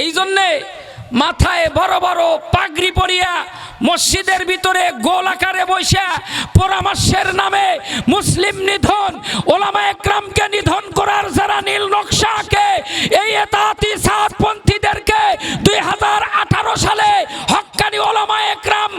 এই জন্যে মাথায় বড় বড় পাগড়ি পরিয়া মসজিদের ভিতরে গোল আকারে বৈশা পরামর্শের নামে মুসলিম নিধন, ওলামা একরামকে নিধন করার যারা নীল নকশাকে, এই এতাতি সাতপন্থীদেরকে দুই হাজার আঠারো সালে হক্কানি ওলামা একরাম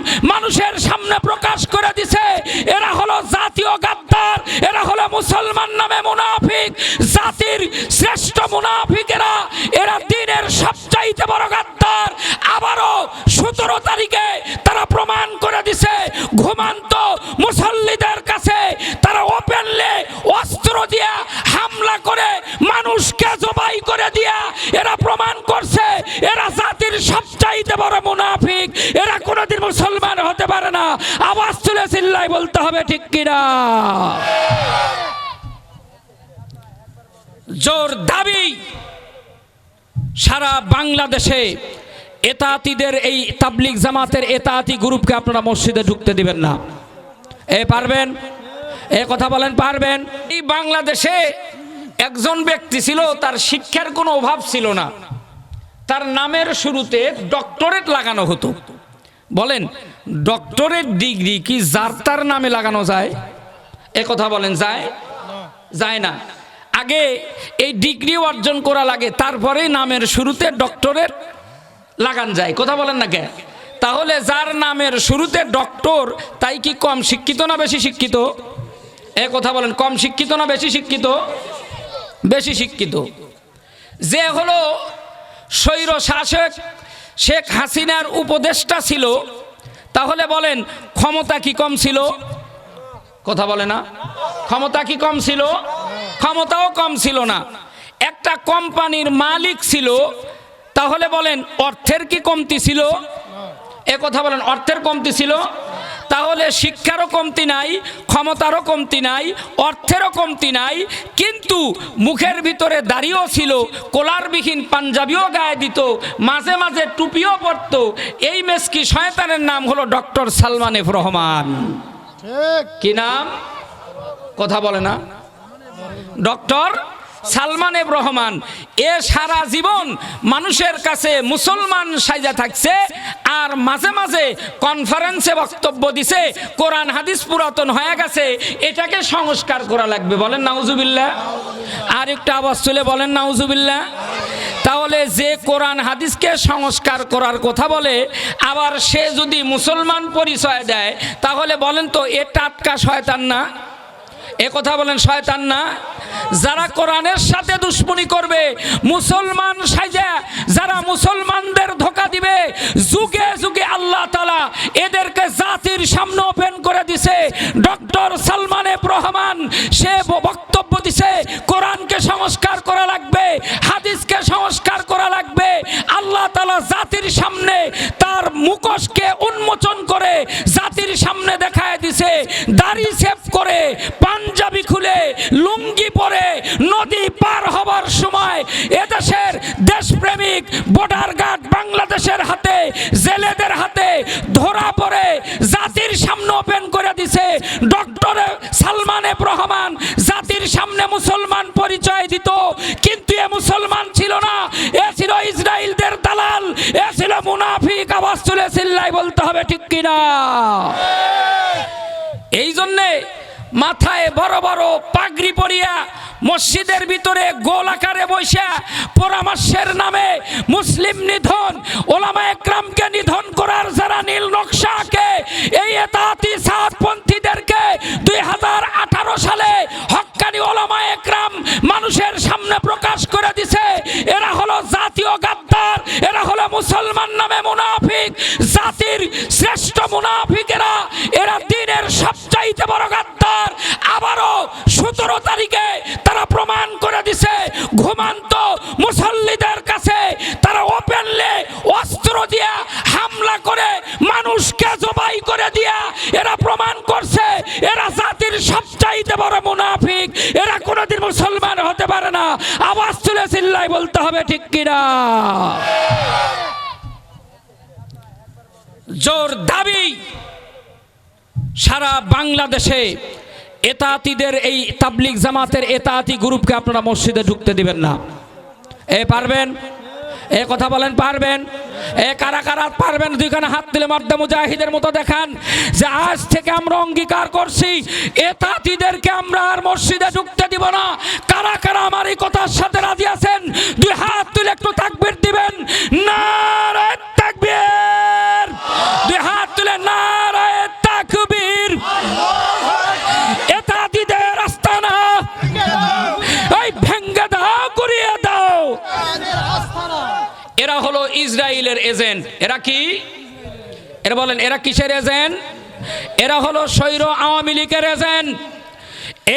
সারা বাংলাদেশে এতাতিদের এই তাবলিক জামাতের এতাতি গ্রুপকে আপনারা মসজিদে ঢুকতে দিবেন না। এ, পারবেন? এ কথা বলেন, পারবেন? এই বাংলাদেশে একজন ব্যক্তি ছিল, তার শিক্ষার কোনো অভাব ছিল না। তার নামের শুরুতে ডক্টরেট লাগানো হতো। বলেন, ডক্টরেট ডিগ্রি কি যার তার নামে লাগানো যায়? এ কথা বলেন, যায়? যায় না। আগে এই ডিগ্রি অর্জন করা লাগে, তারপরেই নামের শুরুতে ডক্টরের লাগান যায়। কথা বলেন না কে তাহলে যার নামের শুরুতে ডক্টর, তাই কি কম শিক্ষিত না বেশি শিক্ষিত? এ কথা বলেন, কম শিক্ষিত না বেশি শিক্ষিত? বেশি শিক্ষিত। যে হলো স্বৈর শাসক শেখ হাসিনার উপদেষ্টা ছিল, তাহলে বলেন, ক্ষমতা কি কম ছিল? কথা বলে না। ক্ষমতা কি কম ছিল? ক্ষমতাও কম ছিল না। একটা কোম্পানির মালিক ছিল তাহলে বলেন অর্থের কি কমতি ছিল? এ কথা বলেন অর্থের কমতি ছিল? তাহলে শিক্ষারও কমতি নাই ক্ষমতারও কমতি নাই অর্থেরও কমতি নাই কিন্তু মুখের ভিতরে দাড়িও ছিল কোলারবিহীন পাঞ্জাবিও গায়ে দিত মাঝে মাঝে টুপিও পরতো। এই মেসকি শয়তানের নাম হলো ডক্টর সালমান এফ রহমান। কি নাম? কথা বলে না। ডক্টর সালমান এব রহমান, এ সারা জীবন মানুষের কাছে মুসলমান সাইজা থাকছে আর মাঝে মাঝে কনফারেন্সে বক্তব্য দিছে, কোরআন হাদিস পুরাতন হয়ে গেছে, এটাকে সংস্কার করা লাগবে। বলেন নাউজুবিল্লাহ। আর একটা আওয়াজ তুলে বলেন নাউজুবিল্লাহ। তাহলে যে কোরআন হাদিসকে সংস্কার করার কথা বলে, আবার সে যদি মুসলমান পরিচয় দেয়, তাহলে বলেন তো এ টাটকা শয়তান না? এ কথা বলেন শয়তান না। যারা কোরআনের সাথে দুশ্মনী করবে, মুসলমান সাইজা যারা মুসলমানদের ধোকা দিবে, যুগে যুগে আল্লাহ তালা এদেরকে জাতির সামনে ওপেন করে দিছে। ডক্টর সালমান এফ রহমান, সে বক্তব্য দিছে, কোরআনকে সংস্কার করা লাগবে, হাদিসকে সংস্কার করা লাগবে। আল্লাহ তালা জাতির সামনে তার মুখোশকে উন্মোচন করে জাতির সামনে দেখায় দিছে দাড়ি সেভ করে পাঞ্জাবি খুলে লুঙ্গি পরে নদী পার হবার সময় এদেশের দেশপ্রেমিক বর্ডার গার্ড বাংলাদেশের হাতে, জেলেদের হাতে ধরা পড়ে, জাতির সামনে ওপেন করে দিছে। ডক্টর সালমান এফ রহমান জাতির সামনে মুসলমান পরিচয় দিত, কিন্তু এ মুসলমান ছিল না। এ ছিল ইসরায়েলদের দালাল, এ ছিল মুনাফিক। আওয়াজ তুলে বলতে হবে ঠিক কিনা? এই জন্যে মাথায় বড় বড় পাগড়ি পরিয়া মসজিদের ভিতরে গোল আকারে বৈশা পরামর্শের নামে মুসলিম নিধন, ওলামা একরামকে নিধন করার যারা নীল নকশাকে, এই এতাতি সাতপন্থীদেরকে দুই হাজার আঠারো সালে হক্কানি ওলামা একরাম মানুষের সামনে প্রকাশ করে দিছে। এরা হলো জাতীয় গাদ্দার, এরা হলো মুসলমান নামে মুনাফিক, জাতির শ্রেষ্ঠ মুনাফিকেরা বড় গাদ্দার আবারও সতেরো তারিখে তারা প্রমাণ করে দিছে, ঘুমান্ত মুসল্লিদের কাছে তারা ওপেনলি অস্ত্র দিয়া হামলা করে, মানুষকে জবাই করে দিয়া এরা প্রমাণ করছে, এরা জাতির সবচাইতে বড় মুনাফিক, এরা কোনোদিন মুসলমান হতে পারে না। আওয়াজ তুলে চিল্লাই বলতে হবে, ঠিক কিনা? জোর দাবি সারা বাংলাদেশে এতাতিদের এই তাবলিক জামাতের এতাতি গ্রুপকে আপনারা মসজিদে ঢুকতে দিবেন না। এ, পারবেন? এ, কথা বলেন, পারবেন? এ, কারা কারা পারবেন? দুইখানে হাত দিলে মর্দা মুজাহিদের মতো দেখান যে আজ থেকে আমরা অঙ্গীকার করছি এ তাঁতিদেরকে আমরা আর মসজিদে ঢুকতে দিব না। কারা কারা আমার এই কথার সাথে রাজি আছেন? দুই হাত তুলে একটু তাকবির দিবেন। নারায় তাকবীর! ইসরায়েলের এজেন্ট? এরা কি? এরা বলেন, এরা কিসের এজেন্ট? এরা হলো সৈর আওয়ামী লীগের এজেন্ট।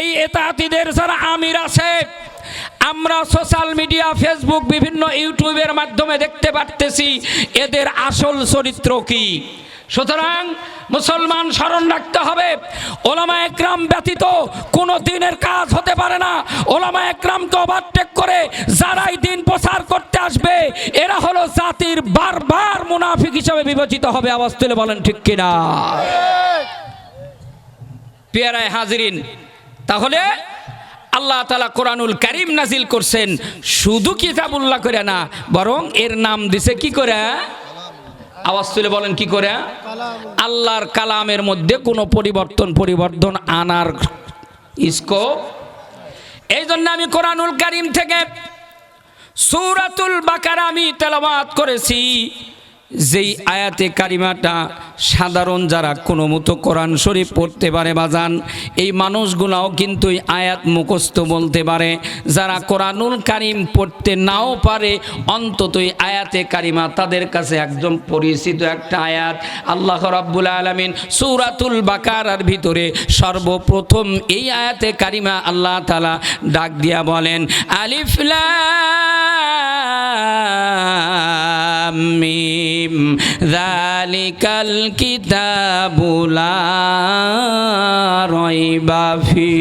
এই এতাতিদের যারা আমির আছে, আমরা সোশ্যাল মিডিয়া, ফেসবুক, বিভিন্ন ইউটিউবের মাধ্যমে দেখতে পারতেছি, এদের আসল চরিত্র কি? সুতরাং মুসলমান স্মরণ রাখতে হবে, ওলামা একরাম ব্যতীত কোনো দিনের কাজ হতে পারে না। ওলামা একরামকে ওভারটেক করে, যারাই দিন প্রচার জাতির বারবার মুনাফিক হিসাবে বিবেচিত হবে, আওয়াজ তুলে বলেন ঠিক কিনা? পেয়ারায় হাজিরিন, তাহলে আল্লাহ তালা কোরআনুল করিম নাজিল করছেন, শুধু কিতাবুল্লাহ করে না, বরং এর নাম দিছে কি করে? আওয়াজ তুলে বলেন কি করে? আল্লাহর কালামের মধ্যে কোনো পরিবর্তন পরিবর্তন আনার স্কোপ? এই জন্য আমি কোরআনুল করিম থেকে সূরাতুল বাকার আমি তেলবাদ করেছি। যেই আয়াতে কারিমাটা সাধারণ যারা কোনো মতো কোরআন শরীফ পড়তে পারে বাজান এই মানুষগুলাও কিন্তু আয়াত মুখস্থ বলতে পারে। যারা কোরআনুল কারিম পড়তে নাও পারে, অন্তত আয়াতে কারিমা তাদের কাছে একদম পরিচিত একটা আয়াত। আল্লাহ রাব্বুল আলামিন সূরাতুল বাকারার ভিতরে সর্বপ্রথম এই আয়াতে কারিমা আল্লাহ তালা ডাক দিয়া বলেন, আলিফ লাম মিম কিতাবুলা রাইবা ফি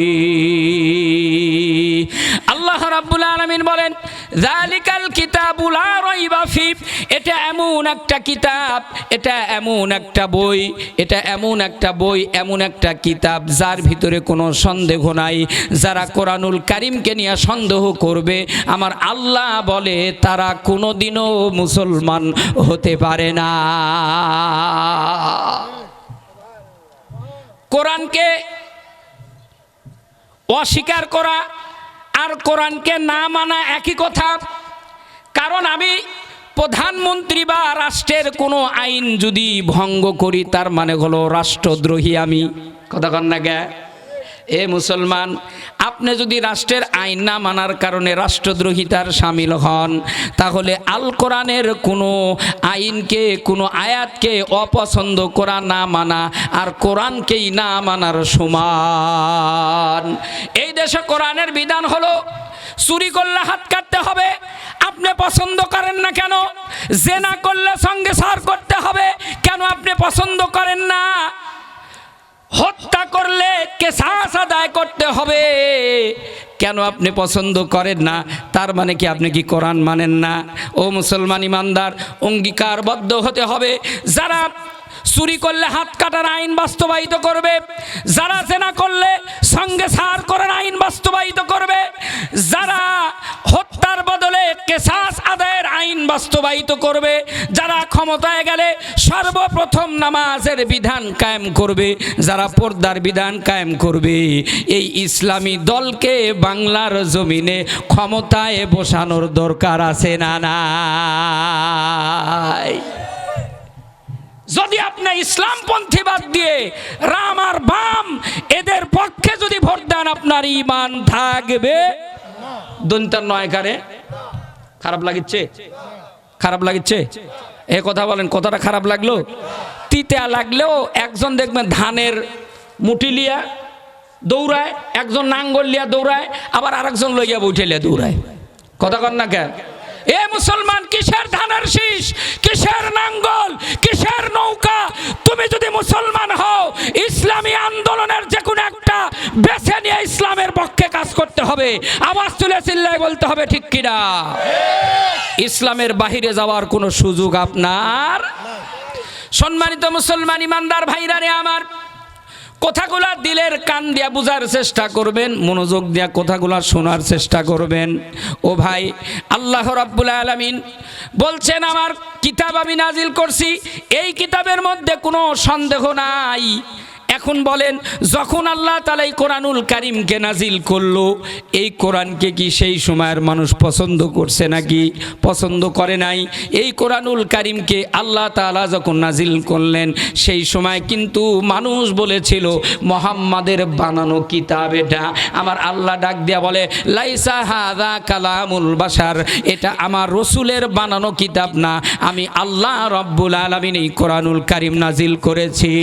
আল্লাহ রাব্বুল আলামিন বলেন যালিকাল এটা এমন একটা কিতাব, এটা এমন একটা বই, এটা এমন একটা বই, এমন একটা কিতাব যার ভিতরে কোনো সন্দেহ নাই। যারা কোরআনুল কারিমকে নিয়ে সন্দেহ করবে, আমার আল্লাহ বলে তারা কোনোদিনও মুসলমান হতে পারে না। কোরআনকে অস্বীকার করা আর কোরআনকে না মানা একই কথা। কারণ আমি প্রধানমন্ত্রী বা রাষ্ট্রের কোনো আইন যদি ভঙ্গ করি, তার মানে হলো রাষ্ট্রদ্রোহী আমি। কথা কন না গে এ মুসলমান, আপনি যদি রাষ্ট্রের আইন না মানার কারণে রাষ্ট্রদ্রোহিতার সামিল হন, তাহলে আল কোরআনের কোনো আইনকে, কোনো আয়াতকে অপছন্দ করা না মানা আর কোরআনকেই না মানার সমান। এই দেশে কোরআনের বিধান হলো চুরি করলে হাত কাটতে হবে। আপনি পছন্দ করেন না কেন? জেনা করলে সঙ্গে সার করতে হবে। কেন আপনি পছন্দ করেন না? হত্যা করলে কেসাস আদায় করতে হবে। কেন আপনি পছন্দ করেন না? তার মানে কি আপনি কি কোরআন মানেন না? ও মুসলমান ইমানদার, অঙ্গীকারবদ্ধ হতে হবে। যারা চুরি করলে হাত কাটার আইন বাস্তবায়িত করবে। যারা জেনা করলে সঙ্গে সার করার আইন বাস্তবায়িত করবে। যারা হত্যার বদলে কেসাস আদায়ের আইন বাস্তবায়িত করবে। যারা ক্ষমতায় গেলে সর্বপ্রথম নামাজের বিধান কায়েম করবে। যারা পর্দার বিধান কায়েম করবে। এই ইসলামী দলকে বাংলার জমিনে ক্ষমতায় বসানোর দরকার আছে না নাই? যদি আপনি ইসলামপন্থী বাদ দিয়ে রাম আর বাম এদের পক্ষে যদি ভোট দেন, আপনার ইমান থাকবে। দন্তার নয় কারে খারাপ লাগিচ্ছে? খারাপ লাগিচ্ছে? এ কথা বলেন, কথাটা খারাপ লাগল? তিতা লাগলেও একজন দেখবেন ধানের মুঠি লিয়া দৌড়ায়, একজন নাঙ্গল লিয়া দৌড়ায়, আবার আরেকজন লইয়া বৈঠে লিয়া দৌড়ায়। কথা কন না কেন? এ মুসলমান, কিসের ধানের শীষ? কিসের নাঙ্গল? কিসের নৌকা? তুমি যদি মুসলমান হও, ইসলামী আন্দোলনের যে কোনো একটা বেছে নিয়ে ইসলামের পক্ষে কাজ করতে হবে। আওয়াজ তুলে চিল্লায় বলতে হবে, ঠিক কিনা? ইসলামের বাহিরে যাওয়ার কোনো সুযোগ আপনার? সম্মানিত মুসলমান, ইমানদার ভাইরা রে আমার কথাগুলা দিলের কান দিয়া বুঝার চেষ্টা করবেন, মনোযোগ দিয়া কথাগুলা শোনার চেষ্টা করবেন। ও ভাই, আল্লাহ রাব্বুল আলামিন বলছেন, আমার কিতাব আমি নাজিল করছি। এই কিতাবের মধ্যে কোনো সন্দেহ নাই। এখন বলেন, যখন আল্লাহ তালা এই কোরআনুল কারিমকে নাজিল করল, এই কোরআনকে কি সেই সময়ের মানুষ পছন্দ করছে নাকি পছন্দ করে নাই? এই কোরআনুল কারিমকে আল্লাহ তালা যখন নাজিল করলেন, সেই সময় কিন্তু মানুষ বলেছিল, মোহাম্মদের বানানো কিতাব এটা। আমার আল্লাহ ডাক দিয়া বলে, লাইসা হাদা কালামুল বাসার এটা আমার রসুলের বানানো কিতাব না। আমি আল্লাহ রব্বুল আলমিন এই কোরআনুল কারিম নাজিল করেছি।